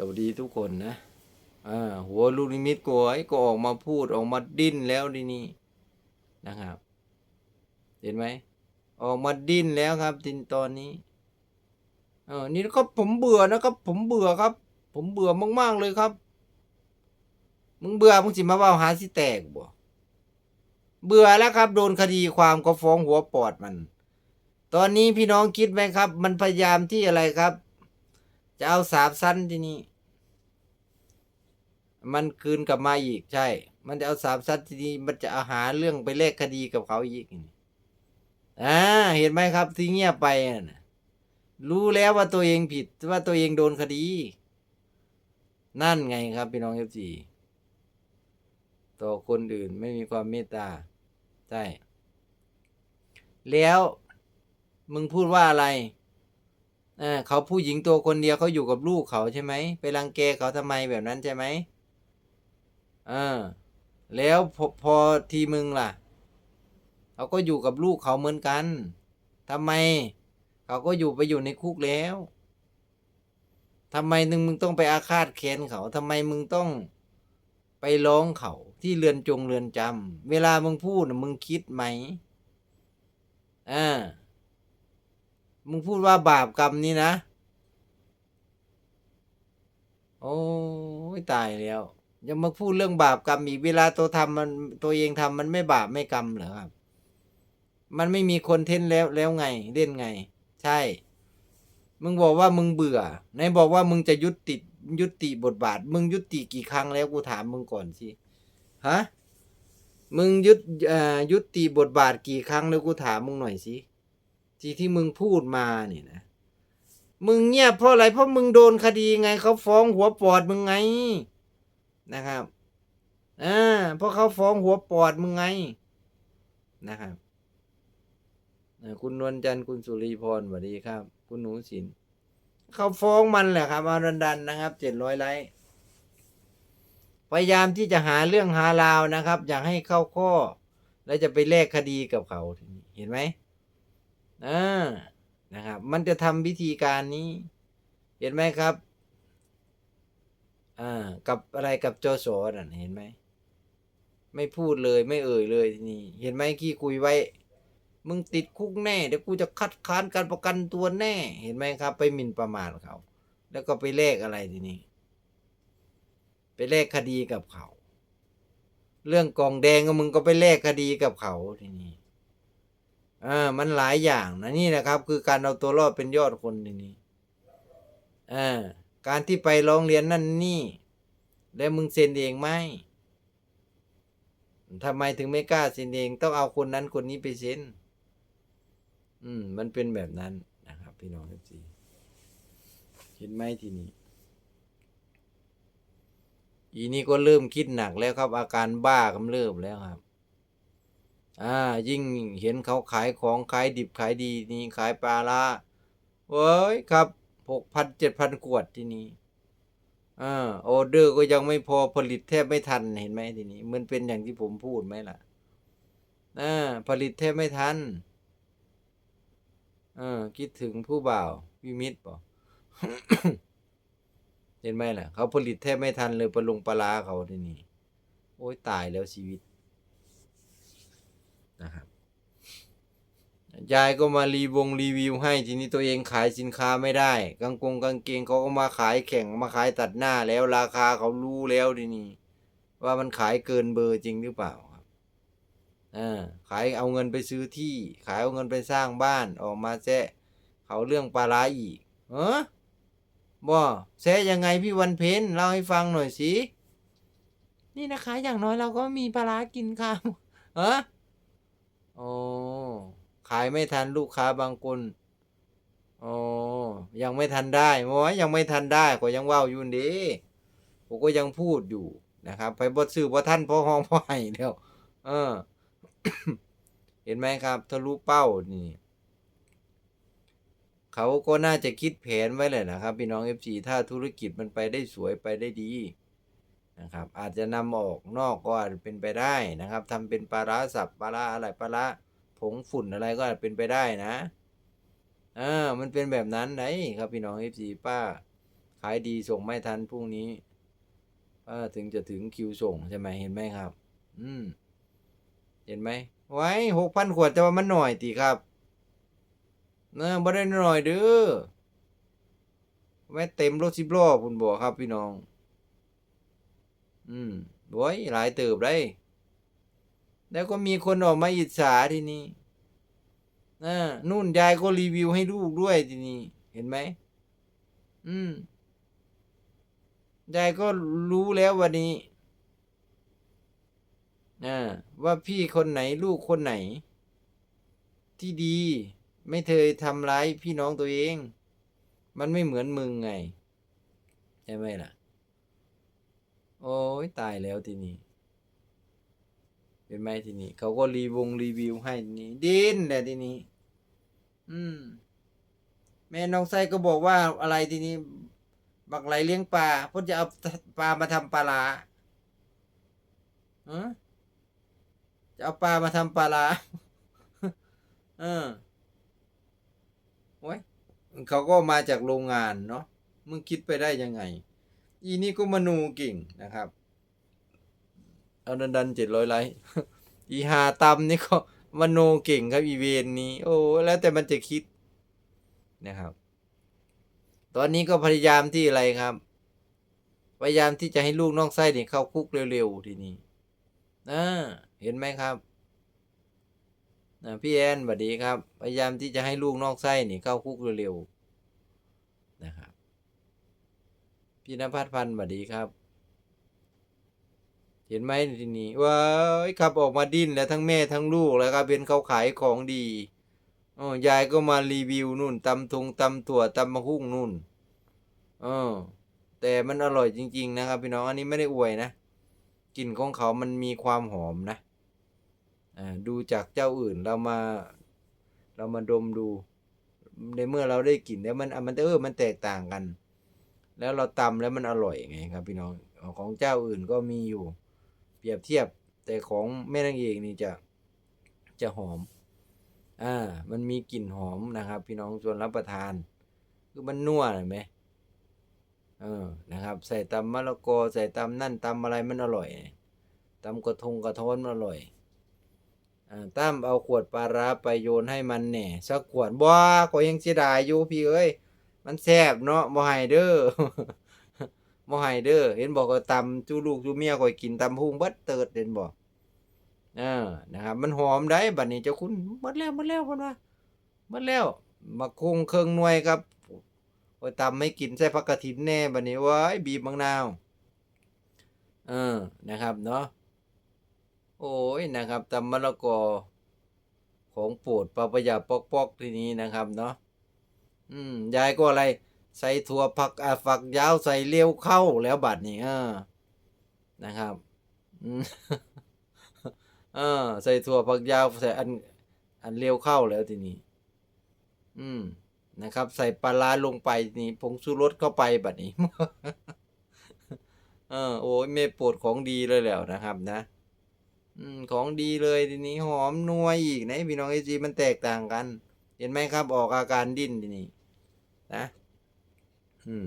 สวัสดีทุกคนนะอ่าหัวลูกนิมิตโกยก็ออกมาพูดออกมาดิ้นแล้วดีนี่นะครับ เห็นไหมออกมาดิ้นแล้วครับทินตอนนี้เออนี่ก็ผมเบื่อนะครับ ผมเบื่อครับ ผมเบื่อมากๆเลยครับ มึงเบื่อมึงสิมาเว่าหาสิแตกบ่เบื่อแล้วครับ โดนคดีความก็ฟ้องหัวปอดมัน ตอนนี้พี่น้องคิดไหมครับ มันพยายามที่อะไรครับ จะเอาสาบสั้นที่นี่ มันคืนกลับมาอีกใช่ มันจะเอาสาบสั้นที่นี่มันจะเอาหาเรื่องไปแลกคดีกับเขาอีกอ่าเห็นไหมครับที่เงียบไปน่ะรู้แล้วว่าตัวเองผิดว่าตัวเองโดนคดี นั่นไงครับพี่น้องเอฟซีต่อคนอื่นไม่มีความเมตตาใช่แล้วมึงพูดว่าอะไรเออเขาผู้หญิงตัวคนเดียวเขาอยู่กับลูกเขาใช่ไหมไปรังแกเขาทำไมแบบนั้นใช่ไหม เออ แล้วพอพอทีมึงล่ะ เขาก็อยู่กับลูกเขาเหมือนกันทำไม เขาก็อยู่ไปอยู่ในคุกแล้วทำไมนึงมึงต้องไปอาฆาตแค้นเขาทำไมมึงต้องไปร้องเขาที่เรือนจงเรือนจำเวลามึงพูดนะมึงคิดไหมอ่ามึงพูดว่าบาปกรรมนี่นะ โอ้ยตายแล้ว ยังมาพูดเรื่องบาปกรรมอีกเวลาตัวทำมันตัวเองทำมันไม่บาปไม่กรรมเหรอครับ มันไม่มีคนเท่นแล้วแล้วไงเล่นไง ใช่ มึงบอกว่ามึงเบื่อไหนบอกว่ามึงจะยุติยุติบทบาท มึงยุติกี่ครั้งแล้วกูถามมึงก่อนสิฮะมึงยุดเอ่อยุติบทบาทกี่ครั้งแล้วกูถามมึงหน่อยสิที่ที่มึงพูดมาเนี่ยนะ มึงเงียบเพราะอะไรเพราะมึงโดนคดีไงเขาฟ้องหัวปอดมึงไง นะครับอ่าเพราะเขาฟ้องหัวปอดมึงไงนะครับคุณนวลจันทร์คุณสุริพรสวัสดีครับ คุณหนูสินเขาฟ้องมันแหละครับอารันดันนะครับเจ็ดร้อยไลค์พยายามที่จะหาเรื่องหาราวนะครับ อยากให้เข้าข้อ แล้วจะไปแลกคดีกับเขาเห็นไหมอ่านะครับ มันจะทำวิธีการนี้ เห็นไหมครับ อ่า กับอะไรกับโจโสน่ะเห็นไหม ไม่พูดเลยไม่เอ่ยเลยทีนี้ เห็นไหมขี้คุยไว้ มึงติดคุกแน่ เดี๋ยวกูจะคัดค้านการประกันตัวแน่ เห็นไหมครับ ไปหมิ่นประมาทเขา แล้วก็ไปแลกอะไรทีนี้ ไปแลกคดีกับเขา เรื่องกองแดงก็มึงก็ไปแลกคดีกับเขาทีนี้อ่ามันหลายอย่างนะนี่นะครับ คือการเอาตัวรอดเป็นยอดคนทีนี้อ่า การที่ไปร้องเรียนนั่นนี่ แล้วมึงเซ็นเองไหมทำไมถึงไม่กล้าเซ็นเองต้องเอาคนนั้นคนนี้ไปเซ็นอืม มันเป็นแบบนั้นนะครับ พี่น้องทุกทีเห็นไหมทีนี้อีนี่ก็เริ่มคิดหนักแล้วครับ อาการบ้ากำเริบแล้วครับ อ่า ยิ่งเห็นเขาขายของขายดิบขายดีนี่ขายปลาละเว้ยครับ หกพันเจ็ดพันขวดที่นี่อ่าออเดอร์ก็ยังไม่พอผลิตแทบไม่ทันเห็นไหมทีนี้ มันเป็นอย่างที่ผมพูดไหมล่ะอ่าผลิตแทบไม่ทันอ่าคิดถึงผู้บ่าววิมิตป่เห็นไหมล่ะ เขาผลิตแทบไม่ทันเลยปลาลงปลาร้าเขาที่นี่โอ้ยตายแล้วชีวิต นะครับ ยายก็มารีวงรีวิวให้ทีนี้ตัวเองขายสินค้าไม่ได้ กางกงกางเกงเขาก็มาขายแข่งมาขายตัดหน้าแล้วราคาเขารู้แล้วทีนี้ว่ามันขายเกินเบอร์จริงหรือเปล่าครับอ่าขายเอาเงินไปซื้อที่ ขายเอาเงินไปสร้างบ้านออกมาแซะเขาเรื่องปลาร้าอีกเออบ่แซะยังไงพี่วันเพ็ญเล่าให้ฟังหน่อยสินี่นะคะ อย่างน้อยเราก็มีปลาร้ากินค่ะเออ ขายไม่ทันลูกค้าบางคนโอ้ยังไม่ทันได้โอ้ยยังไม่ทันได้ก็ยังเว่าอยู่ดีผมก็ยังพูดอยู่นะครับไปบดซื้อบ่ท่านพ่อห้องพ่อไห้แล้วเออ เห็นไหมครับทะลุเป้านี่ เขาก็น่าจะคิดแผนไว้เลยนะครับ พี่น้องเอฟซีถ้าธุรกิจมันไปได้สวยไปได้ดีนะครับอาจจะนำออกนอกก็อาจจะเป็นไปได้นะครับทำเป็นปลาร้าสับปลาร้าอะไรปลาร้า ผงฝุ่นอะไรก็เป็นไปได้นะอ่ามันเป็นแบบนั้นไหนครับพี่น้องเอฟซีป้า ขายดีส่งไม่ทันพรุ่งนี้เออถึงจะถึงคิวส่งใช่ไหมเห็นไหมครับ อืม เห็นไหมไว้หกพันขวดจะว่ามันหน่อยตีครับเนอะบ่ได้หน่อยเด้อแม่เต็มรถสิบล้อพุ่นบอกครับพี่น้อง อืมโว้ยหลายเติบได้ แล้วก็มีคนออกมาอิจฉาทีนี้อ่านู่นยายก็รีวิวให้ลูกด้วยทีนี้ เห็นไหม อืม ยายก็รู้แล้ววันนี้อ่าว่าพี่คนไหนลูกคนไหน ที่ดี ไม่เคยทำร้ายพี่น้องตัวเอง มันไม่เหมือนมึงไง ใช่ไหมล่ะ โอ้ยตายแล้วทีนี้ เป็นไหมทีนี้เขาก็รีวงรีวิวให้นี้ดินแหละทีนี้ อืม แม่น้องไส้ก็บอกว่าอะไรทีนี้ บักไหลเลี้ยงปลาเพ่นจะเอาปลามาทำปลาลาฮะจะเอาปลามาทำปลาลาเออโอ้ยเขาก็มาจากโรงงานเนาะมึงคิดไปได้ยังไง อีนี่ก็มนูเก่งนะครับ เอาดันดันเจ็ดร้อยไลค์อีหาตำนี่ก็มโนเก่งครับอีเวนนี้ โอ้แล้วแต่มันจะคิดนะครับ ตอนนี้ก็พยายามที่อะไรครับ พยายามที่จะให้ลูกน้องไส้เนี่ยเข้าคุกเร็วๆทีนี้นะเห็นไหมครับนะพี่แอนสวัสดีครับ พยายามที่จะให้ลูกน้องไส้เนี่ยเข้าคุกเร็วๆนะครับพี่นภัสพันธ์สวัสดีครับ เห็นไหมทีนี้ว้ายขับออกมาดิ้นแล้วทั้งแม่ทั้งลูกแล้วครับเป็นเขาขายของดีอ๋อยายก็มารีวิวนู่นตำทงตำถั่วตำมะฮุ่งนู่นเออแต่มันอร่อยจริง ๆ นะครับ พี่น้องอันนี้ไม่ได้อวยนะกลิ่นของเขามันมีความหอมนะอ่าดูจากเจ้าอื่นเรามา เรามาดมดูในเมื่อเราได้กลิ่นแล้วมันอะมันเออมันแตกต่างกัน แล้วเราตำแล้วมันอร่อยไงครับ พี่น้องของเจ้าอื่นก็มีอยู่ เปรียบเทียบแต่ของแม่นางเอกนี่จะจะหอม อ่า มันมีกลิ่นหอมนะครับ พี่น้องส่วนรับประทาน คือมันนัวเห็นไหมเออ นะครับ ใส่ตำมะละกอใส่ตำนั่นตำอะไรมันอร่อยตำกระทงกระท้อนมันอร่อยอ่าตั้มเอาขวดปลาร้าไปโยนให้มันแหน่สักขวดบ้าก็ยังเสียดายอยู่พี่เอ้ย มันแซ่บเนาะบ่ให้เด้อ บ่ให้เด้อเห็นบอกว่าตำจูลูกจูเมียข่อยกินตำพุงเบิดเติดเห็นบอกเออนะครับ มันหอมได้บัดนี้เจ้าคุณหมดแล้วหมดแล้วเพิ่นว่าหมดแล้วมาคงเครื่องหน่วยครับโอ้ยตำไม่กินใส่ผักกระถินแน่บัดนี้ว้ายบีบมะนาวเออนะครับเนาะโอ้ยนะครับตำมะละกอของโปรดปลาประยัดปอกๆทีนี้นะครับเนาะอืมยายก็อะไร ใส่ถั่วผักอ่าฝักยาวใส่เลี้ยวเข้าแล้วบัดนี้เออนะครับอืมเออใส่ถั่วผักยาวใส่อันอันเลี้ยวเข้าแล้วทีนี้ อืมนะครับ ใส่ปลาร้าลงไปทีนี้ผงชูรสเข้าไปบัดนี้เออโอ้ยเมโปรดของดีเลยแล้วนะครับ นะอืมของดีเลยทีนี้หอมนัวอีกนะพี่น้องไอจีมันแตกต่างกัน เห็นไหมครับออกอาการดิ้นทีนี้นะ อืม